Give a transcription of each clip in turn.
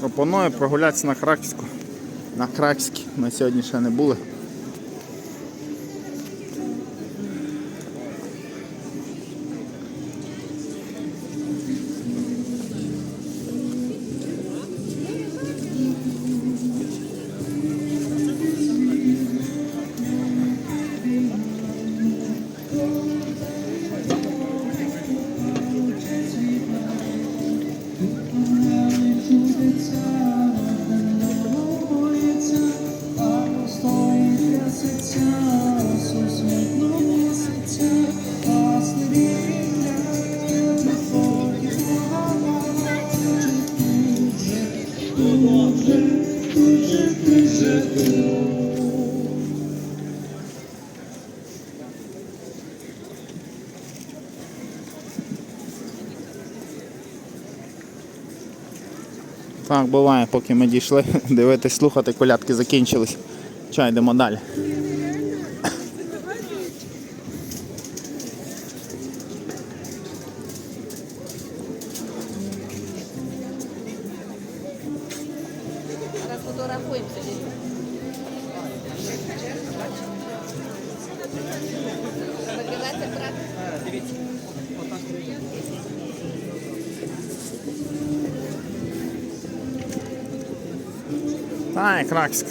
Пропоную прогулятися на Краківську. На Краківській. Ми сьогодні ще не були. Так, буває, поки ми дійшли, дивитись, слухати, колядки закінчились. Чай, йдемо далі. Так, Краківська.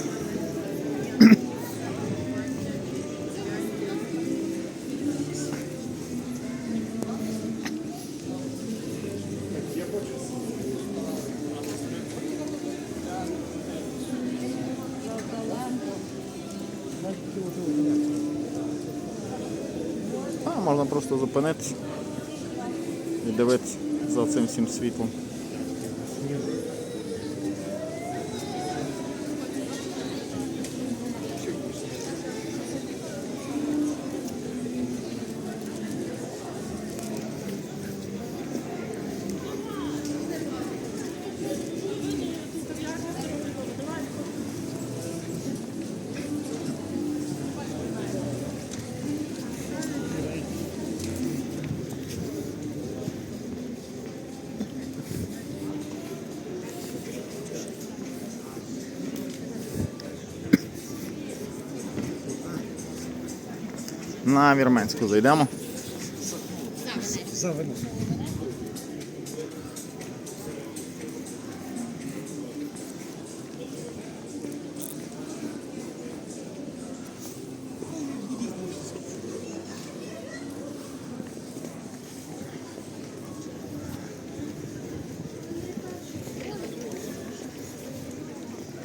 А, можна просто зупинитися і дивитися за цим всім світлом. На Вірменську зайдемо.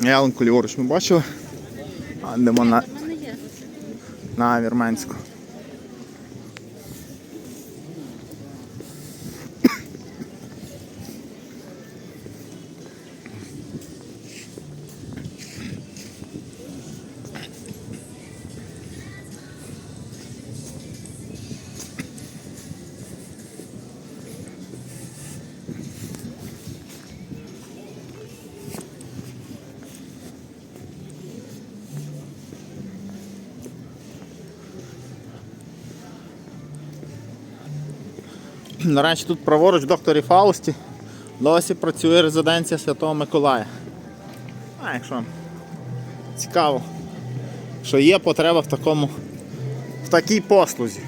Ялинку ліворуч ми бачили. А йдемо на, на Вірменську. Речі, тут праворуч докторі Фаусті досі працює резиденція Святого Миколая. А якщо цікаво, що є потреба в такому, в такій послузі.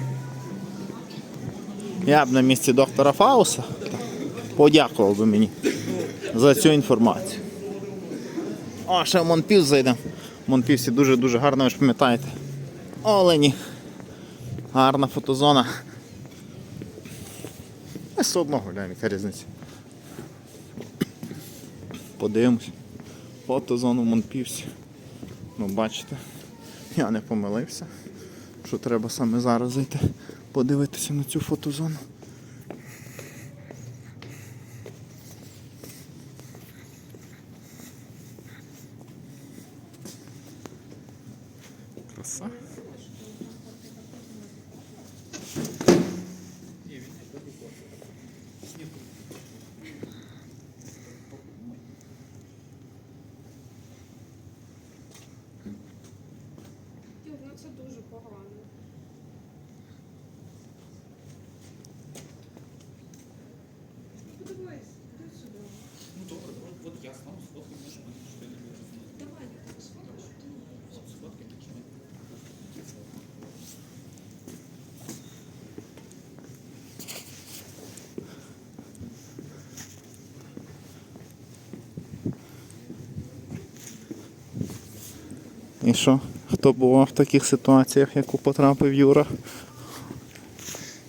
Я б на місці доктора Фауса подякував би мені за цю інформацію. О, ще в Монпів зайдемо. В Монпівсі дуже-дуже гарно, ви ж пам'ятаєте. Олені. Гарна фотозона. Все одно гуляємо, яка різниця. Подивимось. Фотозону в Монпівсі. Ну, бачите, я не помилився, що треба саме зараз зайти подивитися на цю фотозону. Ну добре, от, от я сам сфоткаю, може мені що не буде. Давай, сфоткаю. От сфоткаю, так що. І що? Хто бував в таких ситуаціях, яку потрапив Юра?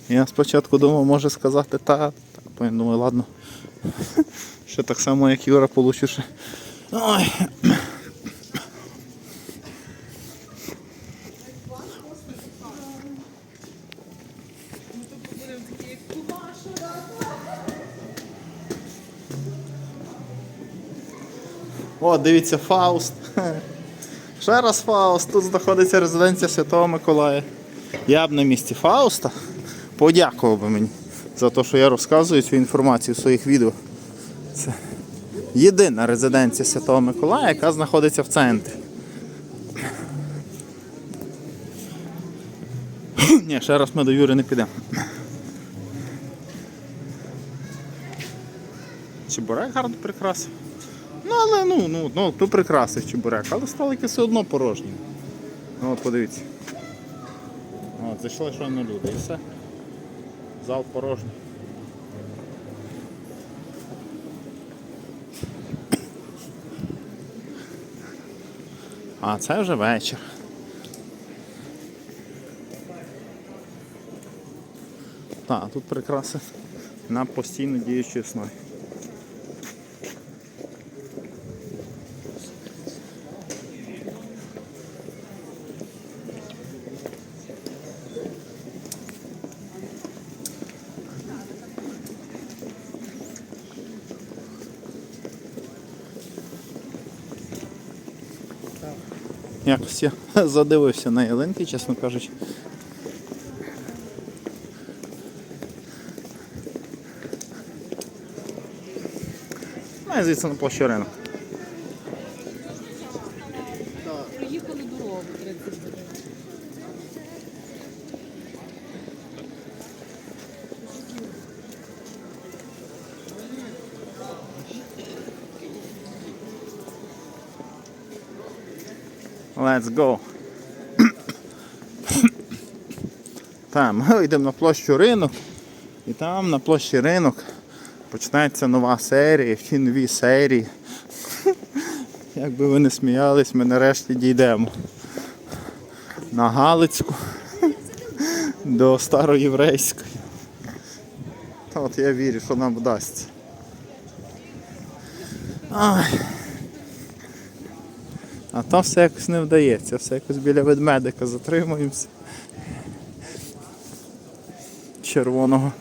Я спочатку думав, може сказати та, та думаю, ладно. Ще так само, як Юра, получу ще. Ой. О, дивіться, Фауст. Ще раз Фауст. Тут знаходиться резиденція Святого Миколая. Я б на місці Фауста подякував би мені за те, що я розказую цю інформацію в своїх відео. Це єдина резиденція Святого Миколая, яка знаходиться в центрі. Ні, ще раз ми до Юри не підемо. Чебурек гарно прикрасив. Ну, але ну, ну, ну, то прикрасив чебурек, але столики все одно порожні. Ну от подивіться. От, зайшли щойно люди і все. Зал порожній. А це вже вечір. Так, тут прикраси на постійно діючій основі. Якось я задивився на ялинки, чесно кажучи. Ну, і звідси на площу ринок. Приїхали дорогу 30 хвилин. Let's go. Там, ми йдемо на площу ринок. І там на площі ринок починається нова серія, в тій серії. Як би ви не сміялись, ми нарешті дійдемо на Галицьку до староєврейської. Та от я вірю, що нам вдасться. Ай. А там все якось не вдається, все якось біля ведмедика затримуємося. Червоного.